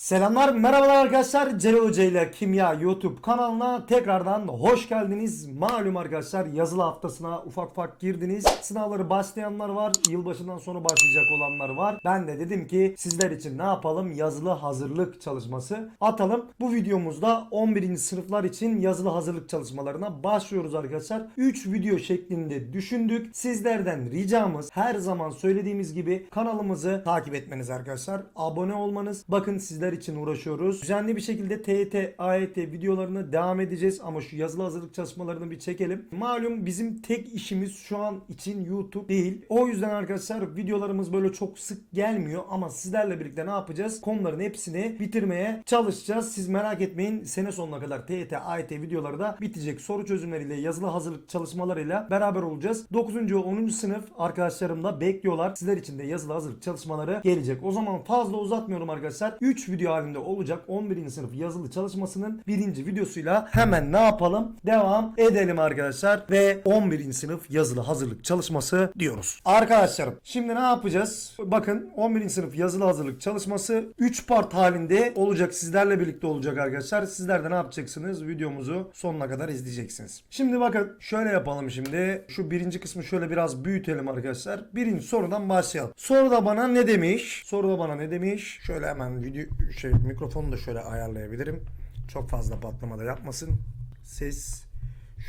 Selamlar, merhabalar arkadaşlar. Celal Hoca ile Kimya YouTube kanalına tekrardan hoş geldiniz. Malum arkadaşlar yazılı haftasına ufak ufak girdiniz. Sınavları başlayanlar var, yılbaşından sonra başlayacak olanlar var. Ben de dedim ki sizler için ne yapalım? Yazılı hazırlık çalışması atalım. Bu videomuzda 11. sınıflar için yazılı hazırlık çalışmalarına başlıyoruz arkadaşlar. 3 video şeklinde düşündük. Sizlerden ricamız her zaman söylediğimiz gibi kanalımızı takip etmeniz arkadaşlar. Abone olmanız. Bakın sizler için uğraşıyoruz. Düzenli bir şekilde TYT, AYT videolarını devam edeceğiz ama şu yazılı hazırlık çalışmalarını bir çekelim. Malum bizim tek işimiz şu an için YouTube değil. O yüzden arkadaşlar videolarımız böyle çok sık gelmiyor ama sizlerle birlikte ne yapacağız? Konuların hepsini bitirmeye çalışacağız. Siz merak etmeyin. Sene sonuna kadar TYT, AYT videoları da bitecek. Soru çözümleriyle, yazılı hazırlık çalışmalarıyla beraber olacağız. 9. ve 10. sınıf arkadaşlarım da bekliyorlar. Sizler için de yazılı hazırlık çalışmaları gelecek. O zaman fazla uzatmıyorum arkadaşlar. 3 video halinde olacak 11. sınıf yazılı çalışmasının birinci videosuyla hemen ne yapalım? Devam edelim arkadaşlar ve 11. sınıf yazılı hazırlık çalışması diyoruz. Arkadaşlarım şimdi ne yapacağız? Bakın 11. sınıf yazılı hazırlık çalışması 3 part halinde olacak. Sizlerle birlikte olacak arkadaşlar. Sizler de ne yapacaksınız? Videomuzu sonuna kadar izleyeceksiniz. Şimdi bakın şöyle yapalım şimdi. Şu birinci kısmı şöyle biraz büyütelim arkadaşlar. Birinci sorudan başlayalım. Soruda bana ne demiş? Soruda bana ne demiş? Şöyle hemen video şey mikrofonu da şöyle ayarlayabilirim. Çok fazla patlama da yapmasın. Ses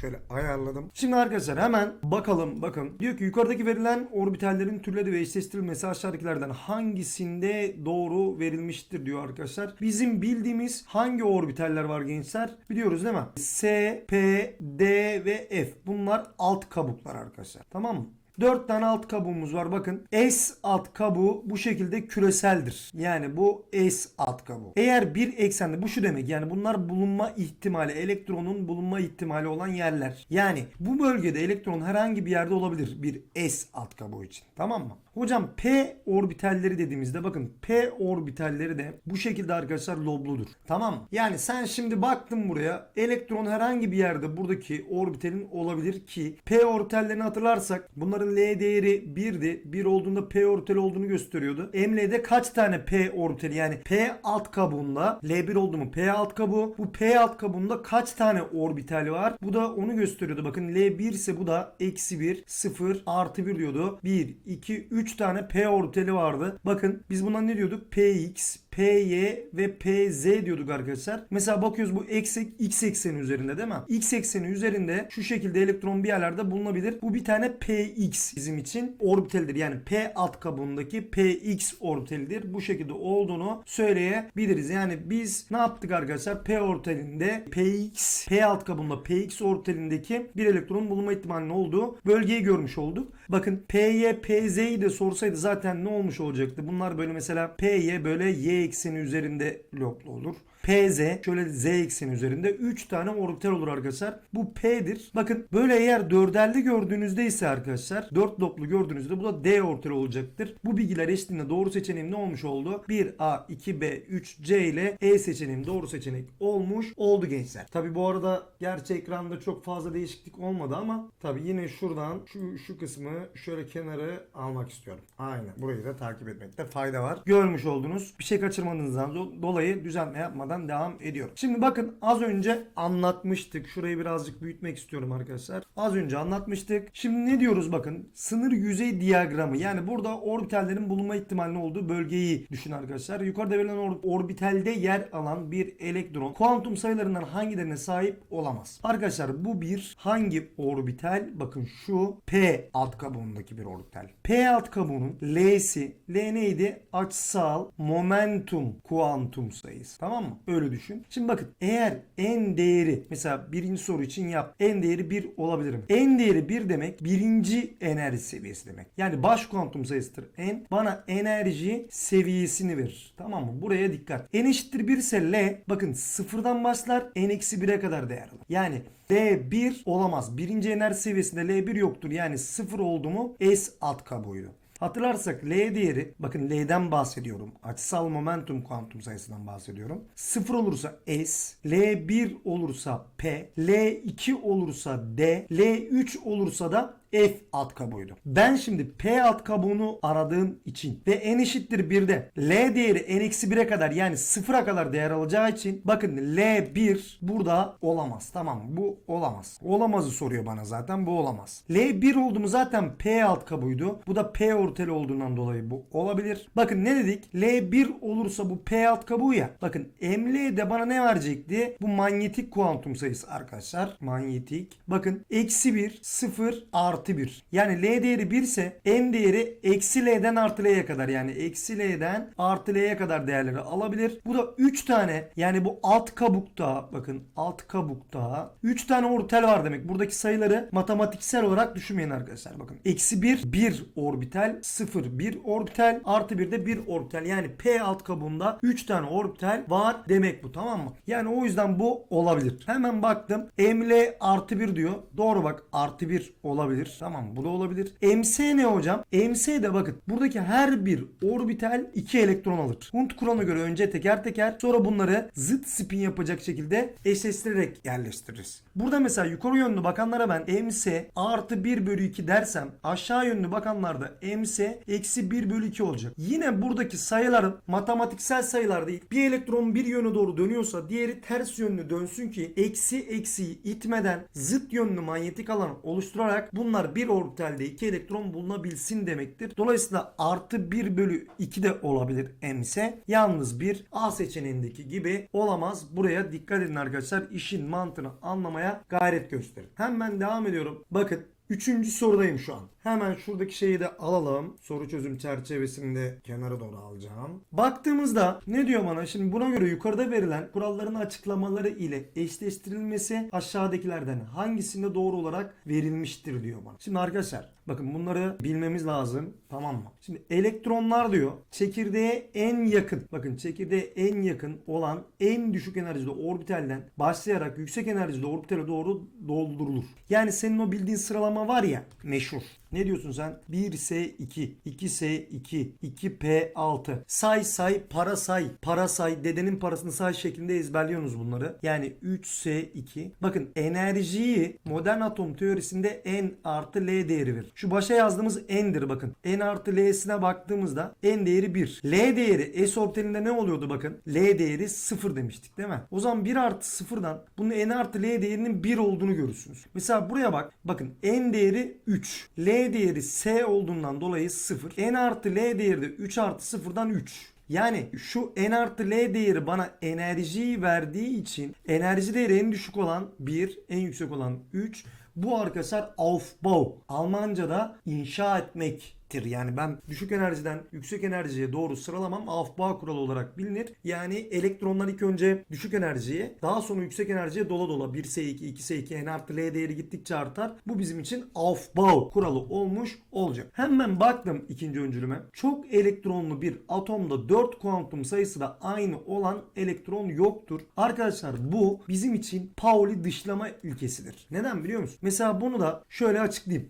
Şöyle ayarladım. Şimdi arkadaşlar hemen bakalım bakın. Diyor ki yukarıdaki verilen orbitallerin türleri ve eşleştirilmesi aşağıdakilerden hangisinde doğru verilmiştir diyor arkadaşlar. Bizim bildiğimiz hangi orbitaller var gençler? Biliyoruz değil mi? S, P, D ve F. Bunlar alt kabuklar arkadaşlar. Tamam mı? 4 tane alt kabuğumuz var bakın. S alt kabuğu bu şekilde küreseldir. Yani bu S alt kabuğu. Eğer bir eksende bu şu demek yani bunlar bulunma ihtimali elektronun bulunma ihtimali olan yerler. Yani bu bölgede elektron herhangi bir yerde olabilir bir S alt kabuğu için. Tamam mı? Hocam P orbitalleri dediğimizde bakın P orbitalleri de bu şekilde arkadaşlar lobludur. Tamam? Yani sen şimdi baktın buraya elektron herhangi bir yerde buradaki orbitalin olabilir ki P orbitallerini hatırlarsak bunların L değeri 1'di. 1 olduğunda P orbitali olduğunu gösteriyordu. ML'de kaç tane P orbitali yani P alt kabuğunda L1 oldu mu P alt kabuğu bu P alt kabuğunda kaç tane orbital var? Bu da onu gösteriyordu. Bakın L1 ise bu da eksi 1 0 artı 1 diyordu. 1 2 3 tane P orbitali vardı. Bakın biz buna ne diyorduk? Px, Py ve Pz diyorduk arkadaşlar. Mesela bakıyoruz bu x, x ekseni üzerinde değil mi? X ekseni üzerinde şu şekilde elektron bir yerlerde bulunabilir. Bu bir tane Px bizim için orbitalidir. Yani P alt kabuğundaki Px orbitalidir. Bu şekilde olduğunu söyleyebiliriz. Yani biz ne yaptık arkadaşlar? P orbitalinde Px, P alt kabuğunda Px orbitalindeki bir elektronun bulunma ihtimalinin olduğu bölgeyi görmüş olduk. Bakın Py, Pz'yi de sorsaydı zaten ne olmuş olacaktı? Bunlar böyle mesela Py böyle y ekseni üzerinde loblu olur. PZ şöyle Z ekseni üzerinde 3 tane orbital olur arkadaşlar. Bu P'dir. Bakın böyle eğer dörderli gördüğünüzde ise arkadaşlar 4 loblu gördüğünüzde bu da D orbital olacaktır. Bu bilgiler eşliğinde doğru seçeneğim ne olmuş oldu? 1A, 2B, 3C ile E seçeneğim doğru seçenek olmuş oldu gençler. Tabi bu arada gerçi ekranda çok fazla değişiklik olmadı ama tabi yine şuradan şu, şu kısmı şöyle kenara almak istiyorum. Aynen burayı da takip etmekte fayda var. Görmüş oldunuz. Bir şey kaçırmadığınızdan do- dolayı düzenleme yapmadan devam ediyorum. Şimdi bakın az önce anlatmıştık. Şurayı birazcık büyütmek istiyorum arkadaşlar. Az önce anlatmıştık. Şimdi ne diyoruz bakın. Sınır yüzey diyagramı. Yani burada orbitallerin bulunma ihtimalinin olduğu bölgeyi düşün arkadaşlar. Yukarıda verilen or- orbitalde yer alan bir elektron kuantum sayılarından hangilerine sahip olamaz? Arkadaşlar bu bir hangi orbital? Bakın şu P alt kabuğundaki bir orbital. P alt kabuğunun L'si L neydi? Açısal momentum kuantum sayısı. Tamam mı? Öyle düşün. Şimdi bakın eğer n değeri mesela birinci soru için yap. n değeri 1 olabilirim. n değeri 1 demek birinci enerji seviyesi demek. Yani baş kuantum sayısıdır n. Bana enerji seviyesini verir. Tamam mı? Buraya dikkat. n eşittir 1 ise L bakın sıfırdan başlar n eksi 1'e kadar değer alır. Yani L1 olamaz. Birinci enerji seviyesinde L1 yoktur. Yani sıfır oldu mu S alt kabuğuydu. Hatırlarsak L değeri bakın L'den bahsediyorum. Açısal momentum kuantum sayısından bahsediyorum. 0 olursa S, L1 olursa P, L2 olursa D, L3 olursa da F alt kabuğuydu. Ben şimdi P alt kabuğunu aradığım için ve n eşittir 1'de L değeri n-1'e kadar yani 0'a kadar değer alacağı için bakın L1 burada olamaz. Tamam? Bu olamaz. Olamazı soruyor bana zaten. Bu olamaz. L1 oldu mu zaten P alt kabuğuydu. Bu da P orteli olduğundan dolayı bu olabilir. Bakın ne dedik? L1 olursa bu P alt kabuğu ya. Bakın ML de bana ne verecekti? Bu manyetik kuantum sayısı arkadaşlar. Manyetik. Bakın eksi 1, 0, artı 1. Yani L değeri 1 ise M değeri eksi L'den artı L'ye kadar yani eksi L'den artı L'ye kadar değerleri alabilir. Bu da 3 tane yani bu alt kabukta bakın alt kabukta 3 tane orbital var demek. Buradaki sayıları matematiksel olarak düşünmeyin arkadaşlar. Bakın eksi 1 1 orbital 0 1 orbital artı 1 de 1 orbital yani P alt kabuğunda 3 tane orbital var demek bu tamam mı? Yani o yüzden bu olabilir. Hemen baktım. ML artı 1 diyor. Doğru bak artı 1 olabilir. Tamam bu da olabilir. MC ne hocam? MC de bakın buradaki her bir orbital 2 elektron alır. Hund kuralına göre önce teker teker sonra bunları zıt spin yapacak şekilde eşleştirerek yerleştiririz. Burada mesela yukarı yönlü bakanlara ben MC artı 1 bölü 2 dersem aşağı yönlü bakanlarda MC eksi 1 bölü 2 olacak. Yine buradaki sayıların matematiksel sayılar değil. Bir elektron bir yöne doğru dönüyorsa diğeri ters yönlü dönsün ki eksi eksiyi itmeden zıt yönlü manyetik alan oluşturarak bunlar bir orbitalde iki elektron bulunabilsin demektir. Dolayısıyla artı 1 bölü 2 de olabilir MC. Yalnız bir A seçeneğindeki gibi olamaz. Buraya dikkat edin arkadaşlar. İşin mantığını anlamaya gayret gösterin. Hemen devam ediyorum. Bakın Üçüncü sorudayım şu an. Hemen şuradaki şeyi de alalım. Soru çözüm çerçevesini de kenara doğru alacağım. Baktığımızda ne diyor bana? Şimdi buna göre yukarıda verilen kuralların açıklamaları ile eşleştirilmesi aşağıdakilerden hangisinde doğru olarak verilmiştir diyor bana. Şimdi arkadaşlar bakın bunları bilmemiz lazım. Tamam mı? Şimdi elektronlar diyor çekirdeğe en yakın. Bakın çekirdeğe en yakın olan en düşük enerjide orbitalden başlayarak yüksek enerjide orbitale doğru doldurulur. Yani senin o bildiğin sıralama var ya meşhur. Ne diyorsun sen? 1S2, 2S2, 2P6. Say say, para say, para say, dedenin parasını say şeklinde ezberliyorsunuz bunları. Yani 3S2. Bakın enerjiyi modern atom teorisinde N artı L değeri verir. Şu başa yazdığımız N'dir bakın. N artı L'sine baktığımızda N değeri 1. L değeri S orbitalinde ne oluyordu bakın? L değeri 0 demiştik değil mi? O zaman 1 artı 0'dan bunun N artı L değerinin 1 olduğunu görürsünüz. Mesela buraya bak. Bakın N değeri 3. L değeri S olduğundan dolayı 0. N artı L değeri de 3 artı 0'dan 3. Yani şu N artı L değeri bana enerjiyi verdiği için enerji değeri en düşük olan 1, en yüksek olan 3. Bu arkadaşlar Aufbau. Almanca'da inşa etmek yani ben düşük enerjiden yüksek enerjiye doğru sıralamam Aufbau kuralı olarak bilinir. Yani elektronlar ilk önce düşük enerjiye daha sonra yüksek enerjiye dola dola 1S2, 2S2, N artı L değeri gittikçe artar. Bu bizim için Aufbau kuralı olmuş olacak. Hemen baktım ikinci öncülüme. Çok elektronlu bir atomda 4 kuantum sayısı da aynı olan elektron yoktur. Arkadaşlar bu bizim için Pauli dışlama ilkesidir. Neden biliyor musun? Mesela bunu da şöyle açıklayayım.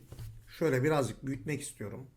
Şöyle birazcık büyütmek istiyorum.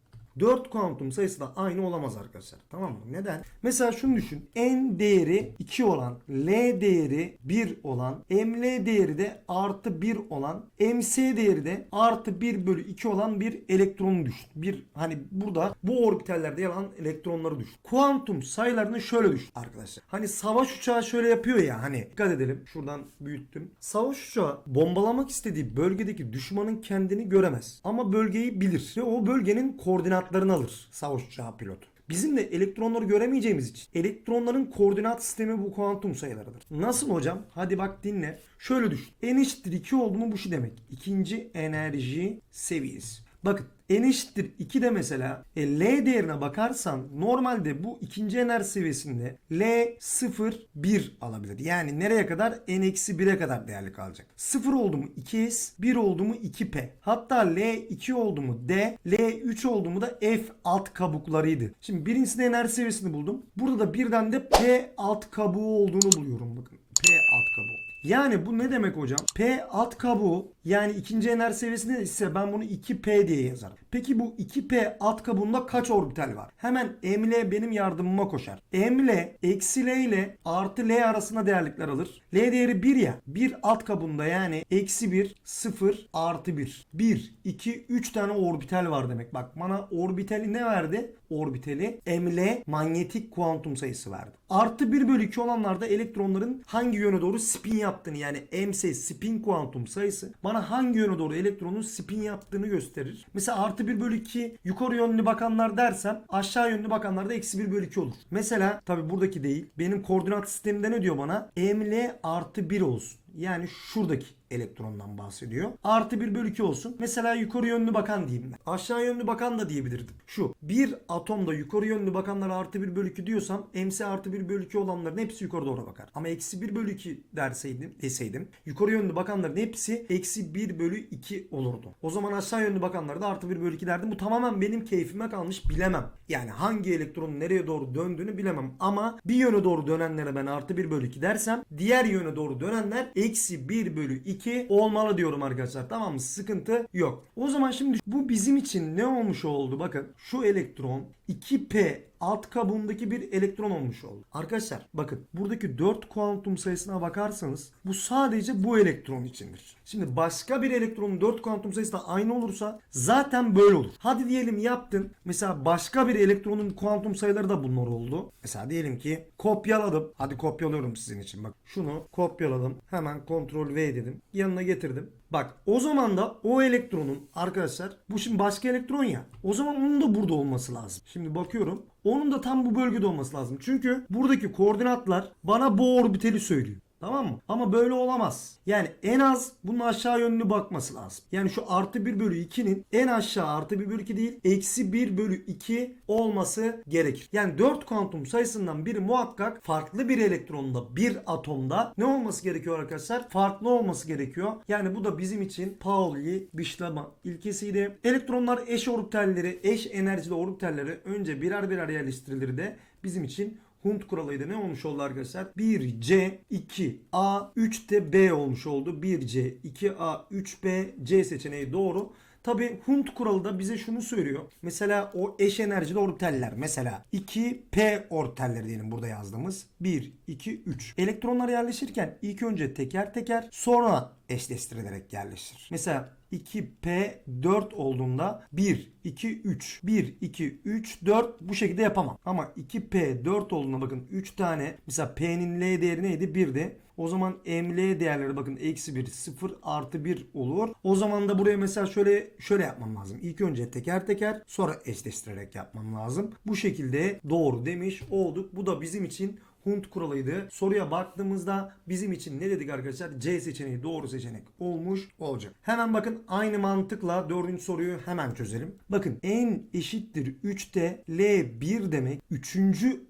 4 kuantum sayısı da aynı olamaz arkadaşlar. Tamam mı? Neden? Mesela şunu düşün. N değeri 2 olan, L değeri 1 olan, ML değeri de artı 1 olan, MC değeri de artı 1 bölü 2 olan bir elektronu düşün. Bir hani burada bu orbitallerde yer alan elektronları düşün. Kuantum sayılarını şöyle düşün arkadaşlar. Hani savaş uçağı şöyle yapıyor ya hani dikkat edelim. Şuradan büyüttüm. Savaş uçağı bombalamak istediği bölgedeki düşmanın kendini göremez. Ama bölgeyi bilir. Ve o bölgenin koordinat koordinatlarını alır savaş uçağı pilotu. Bizim de elektronları göremeyeceğimiz için elektronların koordinat sistemi bu kuantum sayılarıdır. Nasıl hocam? Hadi bak dinle. Şöyle düşün. N eşittir 2 oldu mu bu şu demek. İkinci enerji seviyesi. Bakın n eşittir 2 de mesela e, L değerine bakarsan normalde bu ikinci enerji seviyesinde L 0 1 alabilir. Yani nereye kadar? n eksi 1'e kadar değerli kalacak. 0 oldu mu 2S 1 oldu mu 2P. Hatta L 2 oldu mu D L 3 oldu mu da F alt kabuklarıydı. Şimdi birincisinde enerji seviyesini buldum. Burada da birden de P alt kabuğu olduğunu buluyorum bakın. P alt kabuğu. Yani bu ne demek hocam? P alt kabuğu yani ikinci enerji seviyesinde ise ben bunu 2P diye yazarım. Peki bu 2p alt kabuğunda kaç orbital var? Hemen ML benim yardımıma koşar. ML eksi L ile artı L arasında değerlikler alır. L değeri 1 ya. 1 alt kabuğunda yani eksi 1, 0, artı 1. 1, 2, 3 tane orbital var demek. Bak bana orbitali ne verdi? Orbitali ML manyetik kuantum sayısı verdi. Artı 1 bölü 2 olanlarda elektronların hangi yöne doğru spin yaptığını yani MS spin kuantum sayısı bana hangi yöne doğru elektronun spin yaptığını gösterir. Mesela artı 1 bölü 2 yukarı yönlü bakanlar dersem aşağı yönlü bakanlarda eksi 1 bölü 2 olur. Mesela tabi buradaki değil benim koordinat sistemimde ne diyor bana? ML artı 1 olsun. Yani şuradaki elektrondan bahsediyor. Artı 1 bölü 2 olsun. Mesela yukarı yönlü bakan diyeyim ben. Aşağı yönlü bakan da diyebilirdim. Şu bir atomda yukarı yönlü bakanlara artı 1 bölü 2 diyorsam MC artı 1 bölü 2 olanların hepsi yukarı doğru bakar. Ama eksi 1 bölü 2 derseydim deseydim yukarı yönlü bakanların hepsi eksi 1 bölü 2 olurdu. O zaman aşağı yönlü bakanlara da artı 1 bölü 2 derdim. Bu tamamen benim keyfime kalmış bilemem. Yani hangi elektronun nereye doğru döndüğünü bilemem. Ama bir yöne doğru dönenlere ben artı 1 bölü 2 dersem diğer yöne doğru dönenler eksi 1 bölü 2 olmalı diyorum arkadaşlar. Tamam mı? Sıkıntı yok. O zaman şimdi bu bizim için ne olmuş oldu? Bakın şu elektron 2p alt kabuğundaki bir elektron olmuş oldu. Arkadaşlar bakın buradaki 4 kuantum sayısına bakarsanız bu sadece bu elektron içindir. Şimdi başka bir elektronun 4 kuantum sayısı da aynı olursa zaten böyle olur. Hadi diyelim yaptın. Mesela başka bir elektronun kuantum sayıları da bunlar oldu. Mesela diyelim ki kopyaladım. Hadi kopyalıyorum sizin için bak. Şunu kopyaladım. Hemen Ctrl V dedim. Yanına getirdim. Bak o zaman da o elektronun arkadaşlar bu şimdi başka elektron ya. O zaman onun da burada olması lazım. Şimdi bakıyorum. Onun da tam bu bölgede olması lazım. Çünkü buradaki koordinatlar bana bu orbitali söylüyor. Tamam mı? Ama böyle olamaz. Yani en az bunun aşağı yönlü bakması lazım. Yani şu artı 1 bölü 2'nin en aşağı artı 1 bölü 2 değil eksi 1 bölü 2 olması gerekir. Yani 4 kuantum sayısından biri muhakkak farklı bir elektronda bir atomda ne olması gerekiyor arkadaşlar? Farklı olması gerekiyor. Yani bu da bizim için Pauli Bişlama ilkesiydi. Elektronlar eş orbitalleri, eş enerjili orbitalleri önce birer birer yerleştirilir de bizim için Hund kuralıydı. Ne olmuş oldu arkadaşlar? 1C, 2A, 3 B olmuş oldu. 1C, 2A, 3B, C seçeneği doğru. Tabi Hund kuralı da bize şunu söylüyor. Mesela o eş enerjili orbitaller. Mesela 2p orbitalleri diyelim burada yazdığımız. 1, 2, 3. Elektronlar yerleşirken ilk önce teker teker sonra eşleştirilerek yerleşir. Mesela 2p 4 olduğunda 1, 2, 3. 1, 2, 3, 4 bu şekilde yapamam. Ama 2p 4 olduğunda bakın 3 tane mesela p'nin l değeri neydi? 1'di. O zaman ml değerleri bakın eksi 1 0 artı 1 olur. O zaman da buraya mesela şöyle şöyle yapmam lazım. İlk önce teker teker sonra eşleştirerek yapmam lazım. Bu şekilde doğru demiş olduk. Bu da bizim için Hund kuralıydı. Soruya baktığımızda bizim için ne dedik arkadaşlar? C seçeneği doğru seçenek olmuş olacak. Hemen bakın aynı mantıkla dördüncü soruyu hemen çözelim. Bakın n eşittir 3'te L1 demek 3.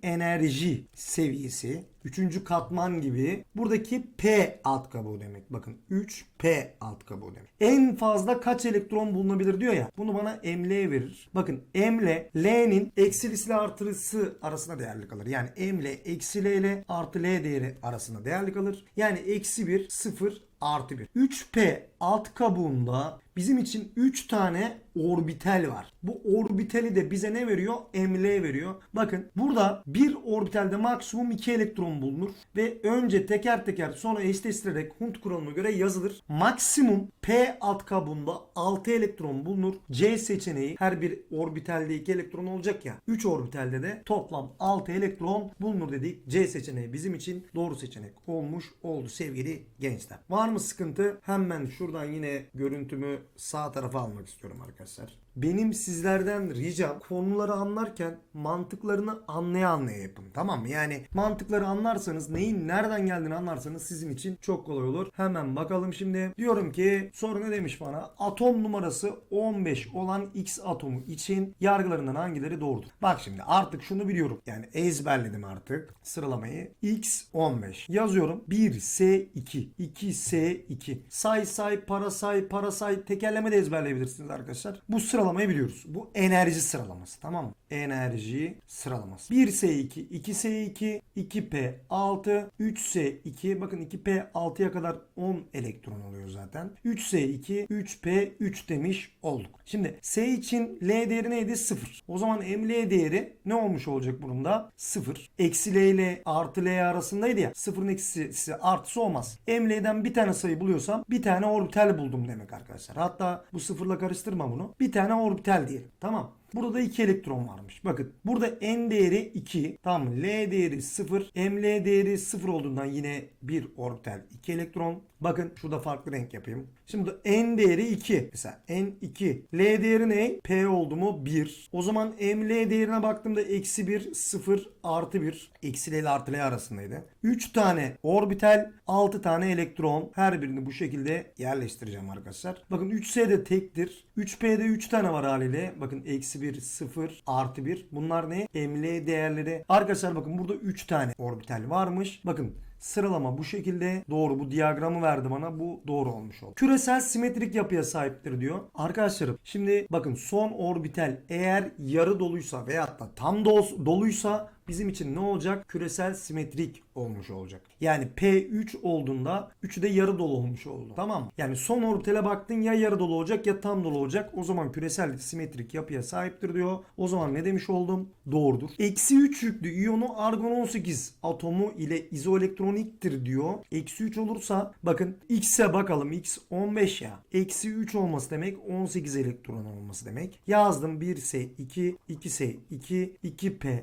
enerji seviyesi Üçüncü katman gibi. Buradaki P alt kabuğu demek. Bakın 3P alt kabuğu demek. En fazla kaç elektron bulunabilir diyor ya. Bunu bana ML verir. Bakın ML L'nin eksilisiyle artılısı arasında değerli kalır. Yani ML eksi L ile artı L değeri arasında değerli kalır. Yani eksi 1 0 artı 1. 3P alt kabuğunda bizim için 3 tane orbital var. Bu orbitali de bize ne veriyor? ML veriyor. Bakın burada bir orbitalde maksimum 2 elektron bulunur ve önce teker teker sonra eşleştirerek Hund kuralına göre yazılır. Maksimum P alt kabuğunda 6 elektron bulunur. C seçeneği her bir orbitalde 2 elektron olacak ya. 3 orbitalde de toplam 6 elektron bulunur dedik. C seçeneği bizim için doğru seçenek olmuş oldu sevgili gençler. Var mı sıkıntı? Hemen şuradan yine görüntümü sağ tarafa almak istiyorum arkadaşlar. Benim sizlerden ricam konuları anlarken mantıklarını anlaya anlaya yapın. Tamam mı? Yani mantıkları anlarsanız neyin nereden geldiğini anlarsanız sizin için çok kolay olur. Hemen bakalım şimdi. Diyorum ki soru ne demiş bana? Atom numarası 15 olan X atomu için yargılarından hangileri doğrudur? Bak şimdi artık şunu biliyorum. Yani ezberledim artık sıralamayı. X 15. Yazıyorum. 1S2. 2S2. Say say para say para say tekerleme de ezberleyebilirsiniz arkadaşlar. Bu sıralamayı biliyoruz. Bu enerji sıralaması tamam mı? Enerji sıralaması. 1S2, 2S2, 2P6, 3S2. Bakın 2P6'ya kadar 10 elektron oluyor zaten. 3S2, 3P3 demiş olduk. Şimdi S için L değeri neydi? 0. O zaman ML değeri ne olmuş olacak bunun da? 0. Eksi L ile artı L arasındaydı ya. 0'ın eksisi artısı olmaz. ML'den bir tane sayı buluyorsam bir tane orbital buldum demek arkadaşlar. Hatta bu sıfırla karıştırma bunu. Bir tane orbital diyelim. Tamam. Burada da 2 elektron varmış. Bakın burada n değeri 2. Tamam mı? L değeri 0. ML değeri 0 olduğundan yine bir orbital 2 elektron. Bakın şurada farklı renk yapayım. Şimdi n değeri 2. Mesela n2. L değeri ne? P oldu mu? 1. O zaman ML değerine baktığımda eksi 1, 0, artı 1. Eksi L ile artı L arasındaydı. 3 tane orbital, 6 tane elektron. Her birini bu şekilde yerleştireceğim arkadaşlar. Bakın 3S de tektir. 3P'de 3 tane var haliyle. Bakın eksi 1, 0, artı 1. Bunlar ne? ML değerleri. Arkadaşlar bakın burada 3 tane orbital varmış. Bakın Sıralama bu şekilde doğru. Bu diyagramı verdi bana. Bu doğru olmuş oldu. Küresel simetrik yapıya sahiptir diyor. Arkadaşlarım şimdi bakın son orbital eğer yarı doluysa veyahut da tam dol- doluysa bizim için ne olacak? Küresel simetrik olmuş olacak. Yani P3 olduğunda 3'ü de yarı dolu olmuş oldu. Tamam mı? Yani son orbitale baktın ya yarı dolu olacak ya tam dolu olacak. O zaman küresel simetrik yapıya sahiptir diyor. O zaman ne demiş oldum? Doğrudur. Eksi 3 yüklü iyonu argon 18 atomu ile izoelektroniktir diyor. Eksi 3 olursa bakın X'e bakalım. X 15 ya. Eksi 3 olması demek 18 elektron olması demek. Yazdım 1S 2, 2S 2, 2P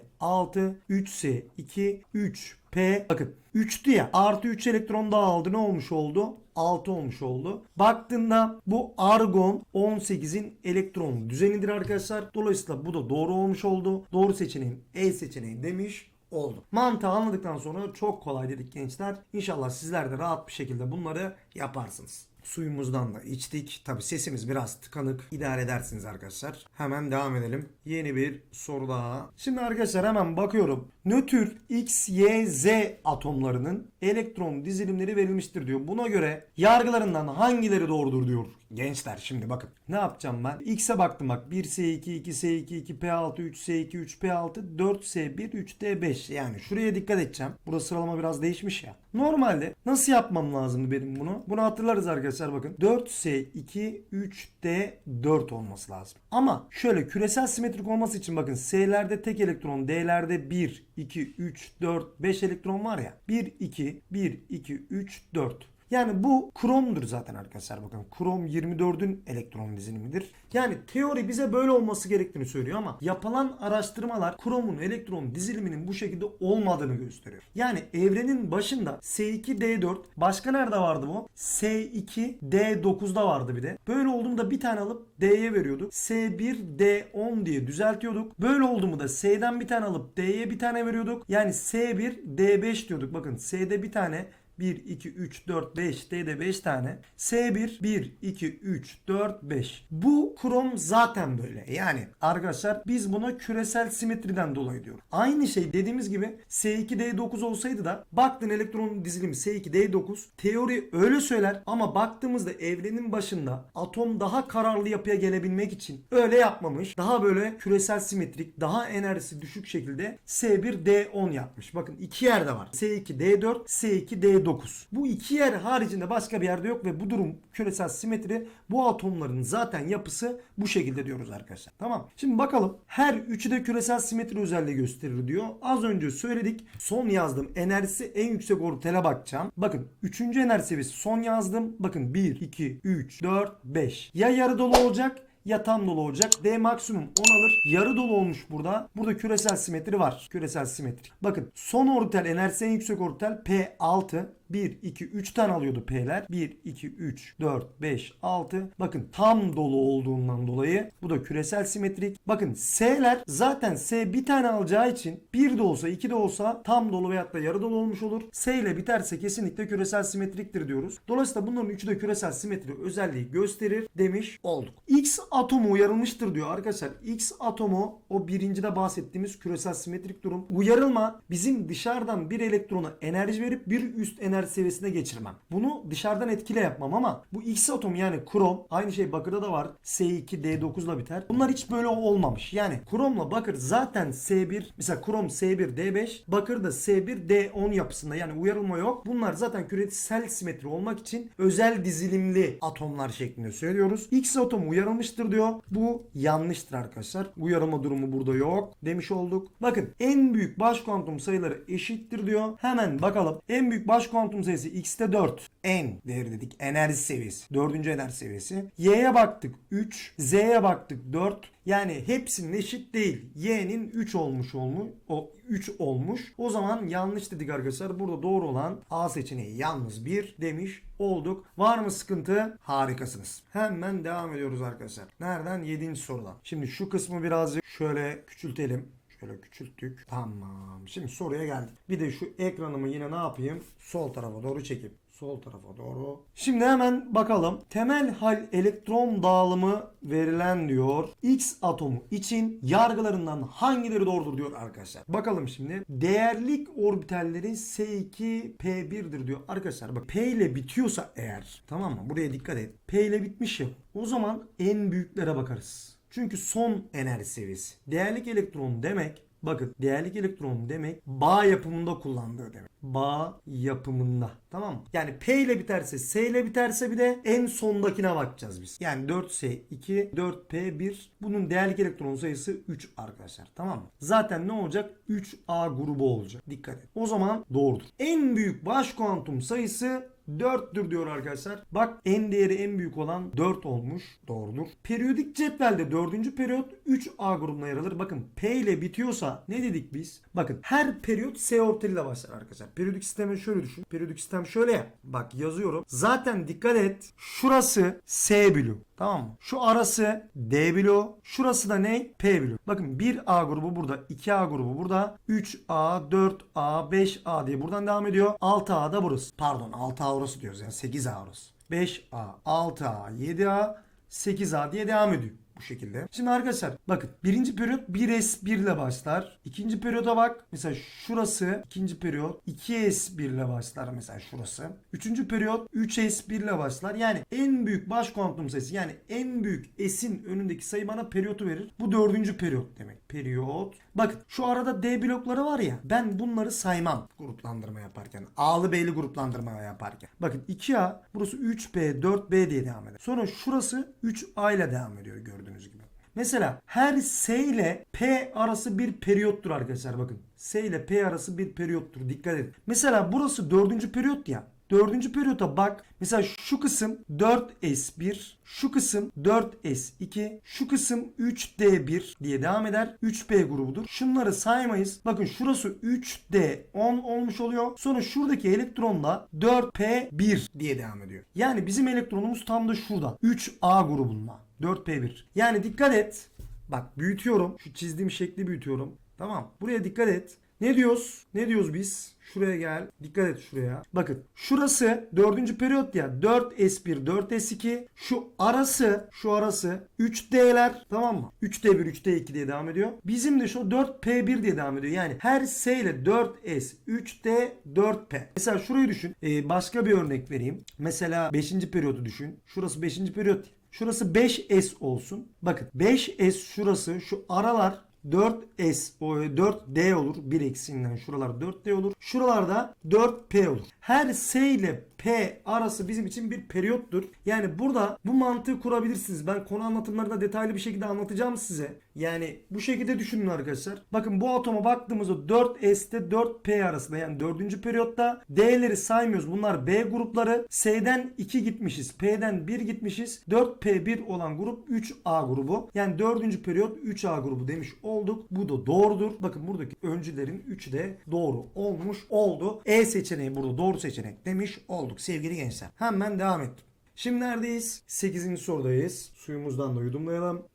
6, 3S 2, 3 P bakın 3'tü ya artı 3 elektron daha aldı ne olmuş oldu? 6 olmuş oldu. Baktığında bu argon 18'in elektron düzenidir arkadaşlar. Dolayısıyla bu da doğru olmuş oldu. Doğru seçeneğim E seçeneği demiş oldu. Mantığı anladıktan sonra çok kolay dedik gençler. İnşallah sizler de rahat bir şekilde bunları yaparsınız. Suyumuzdan da içtik. Tabi sesimiz biraz tıkanık. İdare edersiniz arkadaşlar. Hemen devam edelim. Yeni bir soru daha. Şimdi arkadaşlar hemen bakıyorum. Nötr X, Y, Z atomlarının elektron dizilimleri verilmiştir diyor. Buna göre yargılarından hangileri doğrudur diyor. Gençler şimdi bakın. Ne yapacağım ben? X'e baktım bak. 1S2, 2S2, 2P6, 3S2, 3P6, 4S1, 3D5. Yani şuraya dikkat edeceğim. Burada sıralama biraz değişmiş ya. Normalde nasıl yapmam lazımdı benim bunu? Bunu hatırlarız arkadaşlar bakın. 4S2, 3D4 olması lazım. Ama şöyle küresel simetrik olması için bakın S'lerde tek elektron, D'lerde 1, 2, 3, 4, 5 elektron var ya. 1, 2, 1, 2, 3, 4. Yani bu kromdur zaten arkadaşlar bakın. Krom 24'ün elektron dizilimidir. Yani teori bize böyle olması gerektiğini söylüyor ama yapılan araştırmalar kromun elektron diziliminin bu şekilde olmadığını gösteriyor. Yani evrenin başında S2D4 başka nerede vardı bu? S2D9'da vardı bir de. Böyle olduğunda bir tane alıp D'ye veriyorduk. S1D10 diye düzeltiyorduk. Böyle oldu mu da S'den bir tane alıp D'ye bir tane veriyorduk. Yani S1D5 diyorduk. Bakın S'de bir tane 1, 2, 3, 4, 5. D'de 5 tane. S1, 1, 2, 3, 4, 5. Bu krom zaten böyle. Yani arkadaşlar biz buna küresel simetriden dolayı diyoruz. Aynı şey dediğimiz gibi S2D9 olsaydı da baktın elektron dizilimi S2D9 teori öyle söyler ama baktığımızda evrenin başında atom daha kararlı yapıya gelebilmek için öyle yapmamış. Daha böyle küresel simetrik, daha enerjisi düşük şekilde S1D10 yapmış. Bakın iki yerde var. S2D4, S2D9. Bu iki yer haricinde başka bir yerde yok ve bu durum küresel simetri bu atomların zaten yapısı bu şekilde diyoruz arkadaşlar. Tamam. Şimdi bakalım her üçü de küresel simetri özelliği gösterir diyor. Az önce söyledik. Son yazdım. Enerjisi en yüksek orbitale bakacağım. Bakın 3. enerji seviyesi son yazdım. Bakın 1, 2, 3, 4, 5. Ya yarı dolu olacak ya tam dolu olacak. D maksimum 10 alır. Yarı dolu olmuş burada. Burada küresel simetri var. Küresel simetri. Bakın son orbital enerjisi en yüksek orbital P6. 1, 2, 3 tane alıyordu P'ler. 1, 2, 3, 4, 5, 6. Bakın tam dolu olduğundan dolayı bu da küresel simetrik. Bakın S'ler zaten S bir tane alacağı için 1 de olsa 2 de olsa tam dolu veyahut da yarı dolu olmuş olur. S ile biterse kesinlikle küresel simetriktir diyoruz. Dolayısıyla bunların üçü de küresel simetri özelliği gösterir demiş olduk. X atomu uyarılmıştır diyor arkadaşlar. X atomu o birincide bahsettiğimiz küresel simetrik durum. Uyarılma bizim dışarıdan bir elektrona enerji verip bir üst enerji seviyesine geçirmem. Bunu dışarıdan etkile yapmam ama bu X atomu yani krom aynı şey bakırda da var. S2 D9 ile biter. Bunlar hiç böyle olmamış. Yani kromla bakır zaten S1 mesela krom S1 D5 bakır da S1 D10 yapısında yani uyarılma yok. Bunlar zaten küresel simetri olmak için özel dizilimli atomlar şeklinde söylüyoruz. X atomu uyarılmıştır diyor. Bu yanlıştır arkadaşlar. Uyarılma durumu burada yok demiş olduk. Bakın en büyük baş kuantum sayıları eşittir diyor. Hemen bakalım. En büyük baş kuantum sayısı X'te 4. N değeri dedik. Enerji seviyesi. Dördüncü enerji seviyesi. Y'ye baktık 3. Z'ye baktık 4. Yani hepsinin eşit değil. Y'nin 3 olmuş olmuş. O 3 olmuş. O zaman yanlış dedik arkadaşlar. Burada doğru olan A seçeneği yalnız 1 demiş olduk. Var mı sıkıntı? Harikasınız. Hemen devam ediyoruz arkadaşlar. Nereden? 7. sorudan. Şimdi şu kısmı birazcık şöyle küçültelim. Şöyle küçülttük. Tamam. Şimdi soruya geldik. Bir de şu ekranımı yine ne yapayım? Sol tarafa doğru çekeyim. Sol tarafa doğru. Şimdi hemen bakalım. Temel hal elektron dağılımı verilen diyor. X atomu için yargılarından hangileri doğrudur diyor arkadaşlar. Bakalım şimdi. Değerlik orbitalleri S2 P1'dir diyor. Arkadaşlar bak P ile bitiyorsa eğer tamam mı? Buraya dikkat et. P ile bitmiş ya. O zaman en büyüklere bakarız. Çünkü son enerji seviyesi. Değerlik elektron demek Bakın değerlik elektron demek bağ yapımında kullandığı demek. Bağ yapımında. Tamam mı? Yani P ile biterse S ile biterse bir de en sondakine bakacağız biz. Yani 4S2, 4P1 bunun değerlik elektron sayısı 3 arkadaşlar. Tamam mı? Zaten ne olacak? 3A grubu olacak. Dikkat et. O zaman doğrudur. En büyük baş kuantum sayısı 4'tür diyor arkadaşlar. Bak en değeri en büyük olan 4 olmuş. Doğrudur. Periyodik cetvelde 4. periyot 3A grubuna yer alır. Bakın P ile bitiyorsa ne dedik biz? Bakın her periyot S ortayla başlar arkadaşlar. Periyodik sistemi şöyle düşün. Periyodik sistem şöyle ya. Bak yazıyorum. Zaten dikkat et. Şurası S bloğu. Tamam mı? Şu arası D bloğu. Şurası da ne? P bloğu. Bakın 1A grubu burada. 2A grubu burada. 3A, 4A, 5A diye buradan devam ediyor. 6A da burası. Pardon 6A orası diyoruz ya. 8A orası. 5A, 6A, 7A, 8A diye devam ediyor bu şekilde. Şimdi arkadaşlar bakın birinci periyot 1S1 ile başlar. İkinci periyoda bak mesela şurası ikinci periyot 2S1 ile başlar mesela şurası. Üçüncü periyot 3S1 ile başlar. Yani en büyük baş kuantum sayısı yani en büyük S'in önündeki sayı bana periyotu verir. Bu dördüncü periyot demek. Periyot. Bakın şu arada D blokları var ya ben bunları saymam gruplandırma yaparken. A'lı B'li gruplandırma yaparken. Bakın 2A burası 3B 4B diye devam eder. Sonra şurası 3A ile devam ediyor gördüğünüz gibi. Mesela her S ile P arası bir periyottur arkadaşlar bakın. S ile P arası bir periyottur dikkat edin. Mesela burası dördüncü periyot ya. Dördüncü periyota bak. Mesela şu kısım 4S1, şu kısım 4S2, şu kısım 3D1 diye devam eder. 3B grubudur. Şunları saymayız. Bakın şurası 3D10 olmuş oluyor. Sonra şuradaki elektronla 4P1 diye devam ediyor. Yani bizim elektronumuz tam da şurada. 3A grubunda. 4P1. Yani dikkat et. Bak büyütüyorum. Şu çizdiğim şekli büyütüyorum. Tamam. Buraya dikkat et. Ne diyoruz? Ne diyoruz biz? Şuraya gel. Dikkat et şuraya. Bakın şurası dördüncü periyot ya. 4S1, 4S2. Şu arası, şu arası 3D'ler tamam mı? 3D1, 3D2 diye devam ediyor. Bizim de şu 4P1 diye devam ediyor. Yani her S ile 4S, 3D, 4P. Mesela şurayı düşün. Ee, başka bir örnek vereyim. Mesela 5. periyodu düşün. Şurası 5. periyot. Şurası 5S olsun. Bakın 5S şurası şu aralar 4S o 4D olur. 1 eksiğinden şuralar 4D olur. Şuralarda 4P olur. Her S ile P arası bizim için bir periyottur. Yani burada bu mantığı kurabilirsiniz. Ben konu anlatımlarında detaylı bir şekilde anlatacağım size. Yani bu şekilde düşünün arkadaşlar. Bakın bu atoma baktığımızda 4S'te 4P arasında yani 4. periyotta D'leri saymıyoruz. Bunlar B grupları. S'den 2 gitmişiz. P'den 1 gitmişiz. 4P1 olan grup 3A grubu. Yani 4. periyot 3A grubu demiş olduk. Bu da doğrudur. Bakın buradaki öncülerin 3'ü de doğru olmuş oldu. E seçeneği burada doğru seçenek demiş olduk sevgili gençler. Hemen devam ettim. Şimdi neredeyiz? 8. sorudayız. Suyumuzdan da yudumlayalım.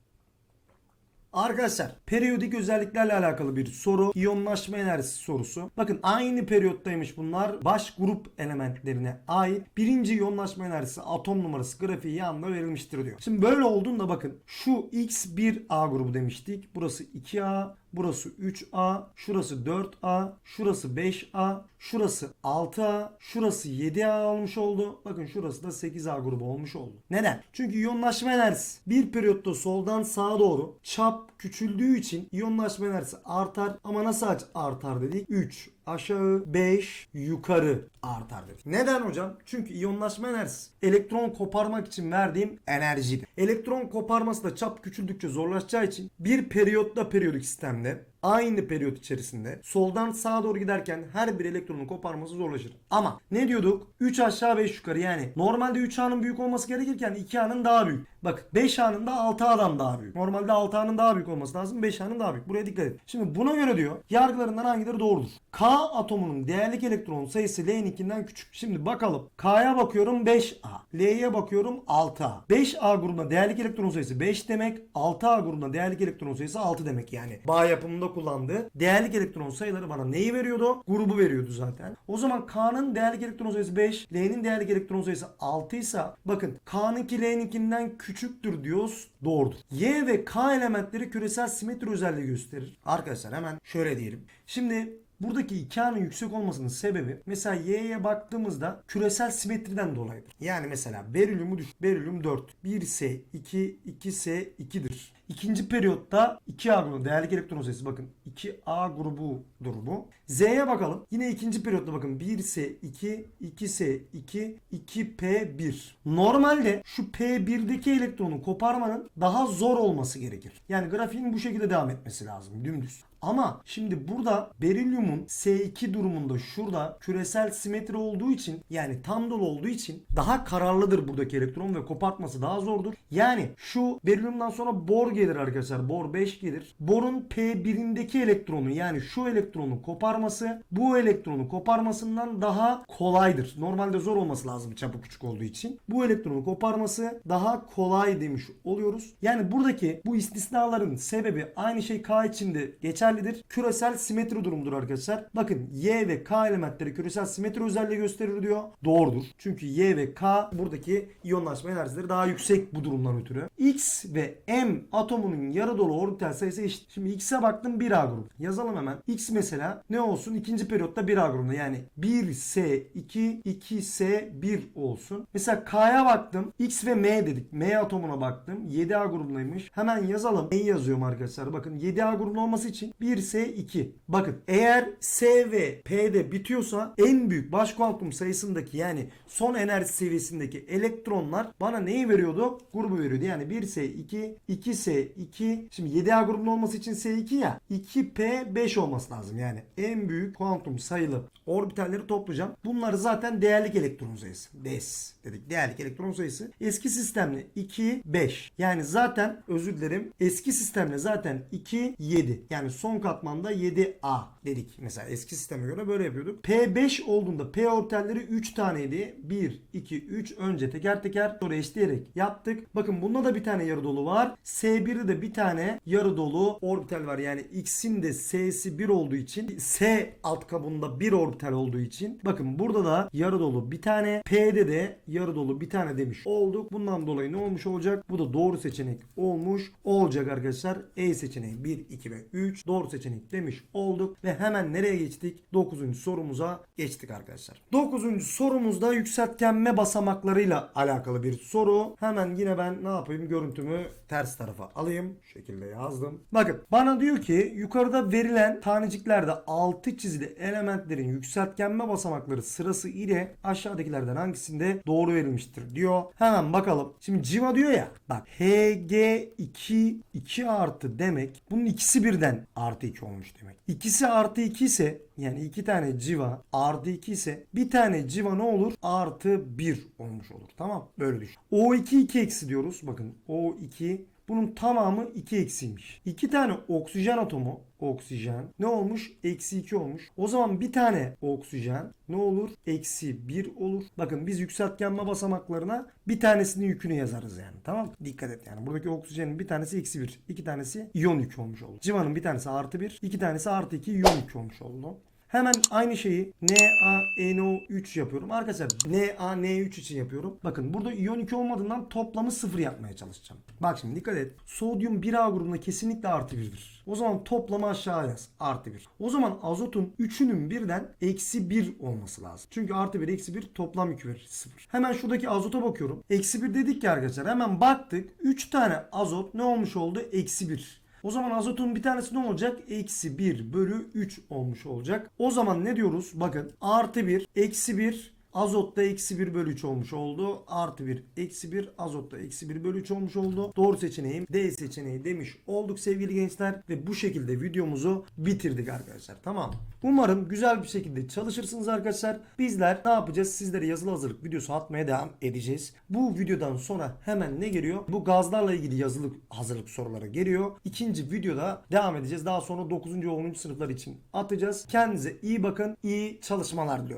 Arkadaşlar periyodik özelliklerle alakalı bir soru. İyonlaşma enerjisi sorusu. Bakın aynı periyottaymış bunlar. Baş grup elementlerine ait. Birinci iyonlaşma enerjisi atom numarası grafiği yanında verilmiştir diyor. Şimdi böyle olduğunda bakın şu X1A grubu demiştik. Burası 2A, Burası 3A, şurası 4A, şurası 5A, şurası 6A, şurası 7A olmuş oldu. Bakın şurası da 8A grubu olmuş oldu. Neden? Çünkü iyonlaşma enerjisi bir periyotta soldan sağa doğru çap küçüldüğü için iyonlaşma enerjisi artar. Ama nasıl artar dedik? 3 aşağı 5 yukarı artar dedik. Neden hocam? Çünkü iyonlaşma enerjisi elektron koparmak için verdiğim enerjidir. Elektron koparması da çap küçüldükçe zorlaşacağı için bir periyotta periyodik sistemde aynı periyot içerisinde soldan sağa doğru giderken her bir elektronun koparması zorlaşır. Ama ne diyorduk? 3 aşağı 5 yukarı yani normalde 3A'nın büyük olması gerekirken 2A'nın daha büyük. Bak 5A'nın da 6A'dan daha büyük. Normalde 6A'nın daha büyük olması lazım. 5A'nın daha büyük. Buraya dikkat edin. Şimdi buna göre diyor yargılarından hangileri doğrudur? K atomunun değerlik elektron sayısı L'ninkinden küçük. Şimdi bakalım. K'ya bakıyorum 5A. L'ye bakıyorum 6A. 5A grubunda değerlik elektron sayısı 5 demek. 6A grubunda değerlik elektron sayısı 6 demek yani. Bağ yapımında kullandığı değerlik elektron sayıları bana neyi veriyordu? Grubu veriyordu zaten. O zaman K'nın değerlik elektron sayısı 5, L'nin değerlik elektron sayısı 6 ise bakın K'nınki L'ninkinden küçüktür diyoruz. Doğrudur. Y ve K elementleri küresel simetri özelliği gösterir. Arkadaşlar hemen şöyle diyelim. Şimdi Buradaki 2A'nın yüksek olmasının sebebi mesela Y'ye baktığımızda küresel simetriden dolayıdır. Yani mesela berilyumu düş. Berilyum 4. 1S 2, 2S 2'dir. İkinci periyotta 2A grubu değerlik elektron sayısı bakın 2A grubudur bu. Z'ye bakalım. Yine ikinci periyotta bakın 1S 2, 2S 2, 2P1. Normalde şu P1'deki elektronu koparmanın daha zor olması gerekir. Yani grafiğin bu şekilde devam etmesi lazım dümdüz. Ama şimdi burada berilyumun S2 durumunda şurada küresel simetri olduğu için yani tam dolu olduğu için daha kararlıdır buradaki elektron ve kopartması daha zordur. Yani şu berilyumdan sonra bor gelir arkadaşlar. Bor 5 gelir. Borun P1'indeki elektronu yani şu elektronu koparması bu elektronu koparmasından daha kolaydır. Normalde zor olması lazım çapı küçük olduğu için. Bu elektronu koparması daha kolay demiş oluyoruz. Yani buradaki bu istisnaların sebebi aynı şey K içinde geçerlidir. Küresel simetri durumudur arkadaşlar. Bakın Y ve K elementleri küresel simetri özelliği gösterir diyor. Doğrudur. Çünkü Y ve K buradaki iyonlaşma enerjileri daha yüksek bu durumdan ötürü. X ve M atomunun yarı dolu orbital sayısı eşit. Şimdi X'e baktım 1A grubu. Yazalım hemen. X mesela ne olsun? İkinci periyotta 1A grubunda. Yani 1S2, 2S1 olsun. Mesela K'ya baktım. X ve M dedik. M atomuna baktım. 7A grubundaymış. Hemen yazalım. Neyi yazıyorum arkadaşlar? Bakın 7A grubunda olması için 1S2. Bakın eğer S ve P'de bitiyorsa en büyük baş kuantum sayısındaki yani son enerji seviyesindeki elektronlar bana neyi veriyordu? Grubu veriyordu. Yani 1S2, 2S2. Şimdi 7A grubunda olması için S2 ya. 2P5 olması lazım. Yani en büyük kuantum sayılı orbitalleri toplayacağım. Bunları zaten değerlik elektron sayısı. DES dedik. Değerlik elektron sayısı. Eski sistemle 2, 5. Yani zaten özür dilerim. Eski sistemle zaten 2, 7. Yani son katmanda 7A dedik. Mesela eski sisteme göre böyle yapıyorduk. P5 olduğunda P orbitalleri 3 taneydi. 1, 2, 3 önce teker teker sonra eşleyerek yaptık. Bakın bunda da bir tane yarı dolu var. S1'de de bir tane yarı dolu orbital var. Yani X'in de S'si 1 olduğu için S alt kabında 1 orbital olduğu için bakın burada da yarı dolu bir tane P'de de yarı dolu bir tane demiş olduk. Bundan dolayı ne olmuş olacak? Bu da doğru seçenek olmuş olacak arkadaşlar. E seçeneği 1, 2 ve 3 doğru seçenek demiş olduk ve hemen nereye geçtik? 9. sorumuza geçtik arkadaşlar. 9. sorumuzda yükseltgenme basamaklarıyla alakalı bir soru. Hemen yine ben ne yapayım? Görüntümü ters tarafa alayım. Şu şekilde yazdım. Bakın bana diyor ki yukarıda verilen taneciklerde altı çizili elementlerin yükseltgenme basamakları sırası ile aşağıdakilerden hangisinde doğru verilmiştir diyor. Hemen bakalım. Şimdi civa diyor ya. Bak HG2 2 artı demek bunun ikisi birden artı 2 olmuş demek. İkisi artı 2 ise yani iki tane civa artı 2 ise bir tane civa ne olur? Artı 1 olmuş olur. Tamam böyle düşün. O2 2 eksi diyoruz. Bakın O2 Bunun tamamı 2 eksiymiş. 2 tane oksijen atomu oksijen ne olmuş? Eksi 2 olmuş. O zaman bir tane oksijen ne olur? Eksi 1 olur. Bakın biz yükseltgenme basamaklarına bir tanesinin yükünü yazarız yani. Tamam? Dikkat et yani. Buradaki oksijenin bir tanesi eksi 1. iki tanesi iyon yükü olmuş oldu. Civanın bir tanesi artı 1. iki tanesi artı 2 iyon yükü olmuş oldu. Hemen aynı şeyi NaNO3 yapıyorum. Arkadaşlar NaN3 için yapıyorum. Bakın burada iyon 2 olmadığından toplamı 0 yapmaya çalışacağım. Bak şimdi dikkat et. Sodyum 1A grubunda kesinlikle artı 1'dir. O zaman toplamı aşağı yaz. Artı 1. O zaman azotun 3'ünün birden eksi 1 olması lazım. Çünkü artı 1 eksi 1 toplam yükü verir 0. Hemen şuradaki azota bakıyorum. Eksi 1 dedik ki arkadaşlar. Hemen baktık. 3 tane azot ne olmuş oldu? Eksi 1. O zaman azotun bir tanesi ne olacak? Eksi 1 bölü 3 olmuş olacak. O zaman ne diyoruz? Bakın artı 1, eksi 1, azotta eksi 1 bölü 3 olmuş oldu. Artı 1, eksi 1, azotta eksi 1 bölü 3 olmuş oldu. Doğru seçeneğim D seçeneği demiş olduk sevgili gençler. Ve bu şekilde videomuzu bitirdik arkadaşlar. Tamam. Umarım güzel bir şekilde çalışırsınız arkadaşlar. Bizler ne yapacağız? Sizlere yazılı hazırlık videosu atmaya devam edeceğiz. Bu videodan sonra hemen ne geliyor? Bu gazlarla ilgili yazılı hazırlık soruları geliyor. İkinci videoda devam edeceğiz. Daha sonra 9. ve 10. sınıflar için atacağız. Kendinize iyi bakın. iyi çalışmalar diliyorum.